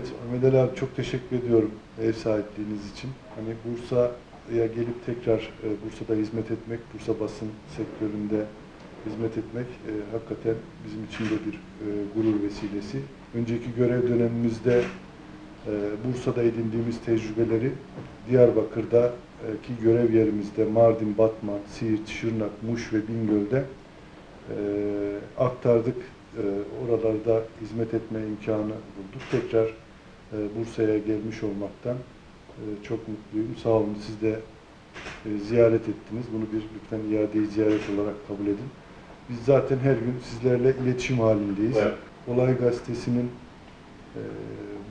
Evet, Ali abi çok teşekkür ediyorum ev sahipliğiniz için. Hani Bursa'ya gelip tekrar e, Bursa'da hizmet etmek, Bursa basın sektöründe hizmet etmek e, hakikaten bizim için de bir e, gurur vesilesi. Önceki görev dönemimizde e, Bursa'da edindiğimiz tecrübeleri Diyarbakır'daki görev yerimizde Mardin, Batman, Siirt, Şırnak, Muş ve Bingöl'de e, aktardık. E, oralarda hizmet etme imkanı bulduk. Tekrar e, Bursa'ya gelmiş olmaktan e, çok mutluyum. Sağ olun siz de e, ziyaret ettiniz. Bunu bir lütfen iade ziyaret olarak kabul edin. Biz zaten her gün sizlerle iletişim halindeyiz. Evet. Olay Gazetesi'nin e,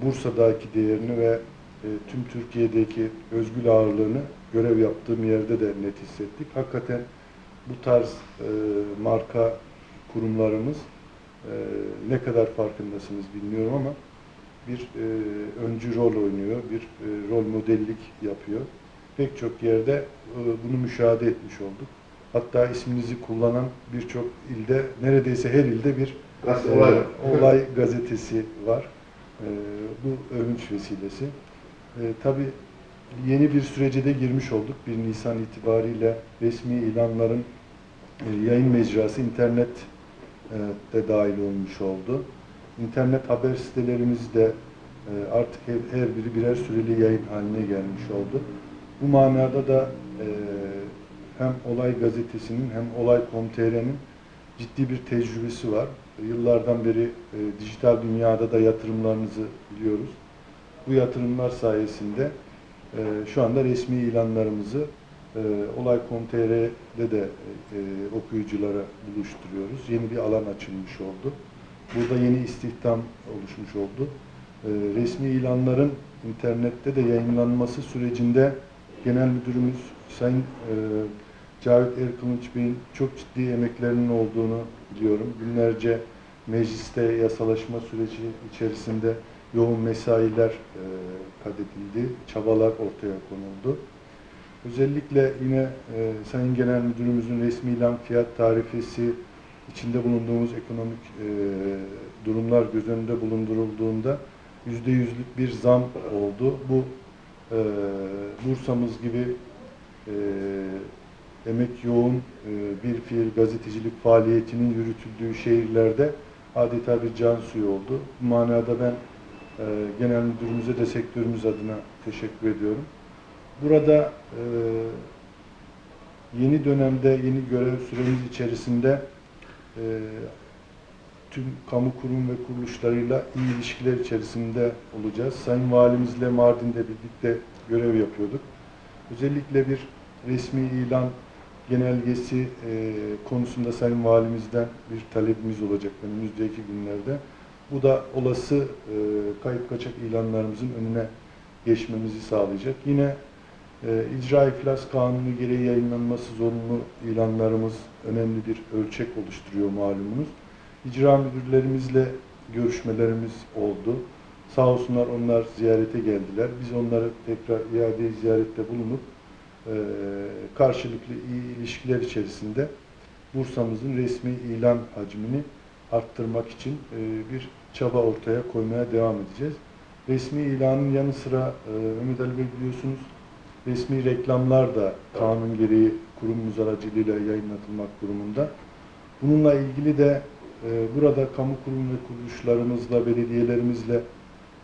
Bursa'daki değerini ve tüm Türkiye'deki özgül ağırlığını görev yaptığım yerde de net hissettik. Hakikaten bu tarz marka kurumlarımız ne kadar farkındasınız bilmiyorum ama bir e, öncü rol oynuyor, bir e, rol modellik yapıyor. Pek çok yerde e, bunu müşahede etmiş olduk. Hatta isminizi kullanan birçok ilde, neredeyse her ilde bir Gazete e, olay. olay gazetesi var. E, bu övünç vesilesi. E, tabii yeni bir sürece de girmiş olduk. 1 Nisan itibariyle resmi ilanların e, yayın mecrası internet e, de dahil olmuş oldu. İnternet haber sitelerimiz de e, artık her, biri birer süreli yayın haline gelmiş oldu. Bu manada da e, hem Olay Gazetesi'nin hem Olay.com.tr'nin ciddi bir tecrübesi var. Yıllardan beri e, dijital dünyada da yatırımlarınızı biliyoruz. Bu yatırımlar sayesinde şu anda resmi ilanlarımızı Olay.com.tr'de de okuyuculara buluşturuyoruz. Yeni bir alan açılmış oldu. Burada yeni istihdam oluşmuş oldu. E, resmi ilanların internette de yayınlanması sürecinde Genel Müdürümüz Sayın e, Cavit Erkılınç Bey'in çok ciddi emeklerinin olduğunu biliyorum. Günlerce mecliste yasalaşma süreci içerisinde yoğun mesailer e, kat çabalar ortaya konuldu. Özellikle yine e, Sayın Genel Müdürümüzün resmi ilan fiyat tarifesi içinde bulunduğumuz ekonomik e, durumlar göz önünde bulundurulduğunda yüzde yüzlük bir zam oldu. Bu e, Bursa'mız gibi e, emek yoğun e, bir fiil gazetecilik faaliyetinin yürütüldüğü şehirlerde adeta bir can suyu oldu. Bu manada ben e, genel müdürümüze de sektörümüz adına teşekkür ediyorum. Burada yeni dönemde, yeni görev süremiz içerisinde tüm kamu kurum ve kuruluşlarıyla iyi ilişkiler içerisinde olacağız. Sayın Valimizle Mardin'de birlikte görev yapıyorduk. Özellikle bir resmi ilan genelgesi e, konusunda Sayın Valimizden bir talebimiz olacak önümüzdeki günlerde. Bu da olası e, kayıp kaçak ilanlarımızın önüne geçmemizi sağlayacak. Yine icra iflas kanunu gereği yayınlanması zorunlu ilanlarımız önemli bir ölçek oluşturuyor malumunuz. İcra müdürlerimizle görüşmelerimiz oldu. Sağ olsunlar onlar ziyarete geldiler. Biz onları tekrar iade ziyarette bulunup e, karşılıklı iyi ilişkiler içerisinde Bursa'mızın resmi ilan hacmini arttırmak için e, bir çaba ortaya koymaya devam edeceğiz. Resmi ilanın yanı sıra e, Mehmet Ali Bey biliyorsunuz resmi reklamlar da kanun gereği kurumumuz aracılığıyla yayınlatılmak durumunda. Bununla ilgili de e, burada kamu kurum ve kuruluşlarımızla, belediyelerimizle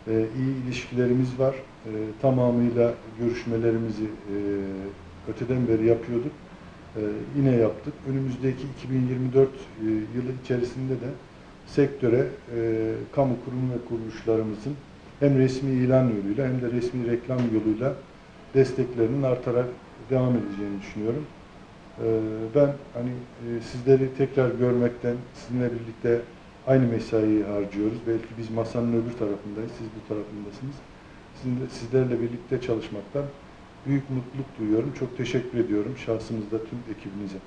e, iyi ilişkilerimiz var. E, tamamıyla görüşmelerimizi e, öteden beri yapıyorduk. E, yine yaptık. Önümüzdeki 2024 e, yılı içerisinde de sektöre e, kamu kurum ve kuruluşlarımızın hem resmi ilan yoluyla hem de resmi reklam yoluyla desteklerinin artarak devam edeceğini düşünüyorum. Ee, Ben hani e, sizleri tekrar görmekten, sizinle birlikte aynı mesaiyi harcıyoruz. Belki biz masanın öbür tarafındayız, siz bu tarafındasınız. Sizinle, sizlerle birlikte çalışmaktan büyük mutluluk duyuyorum. Çok teşekkür ediyorum şahsınızda tüm ekibinize.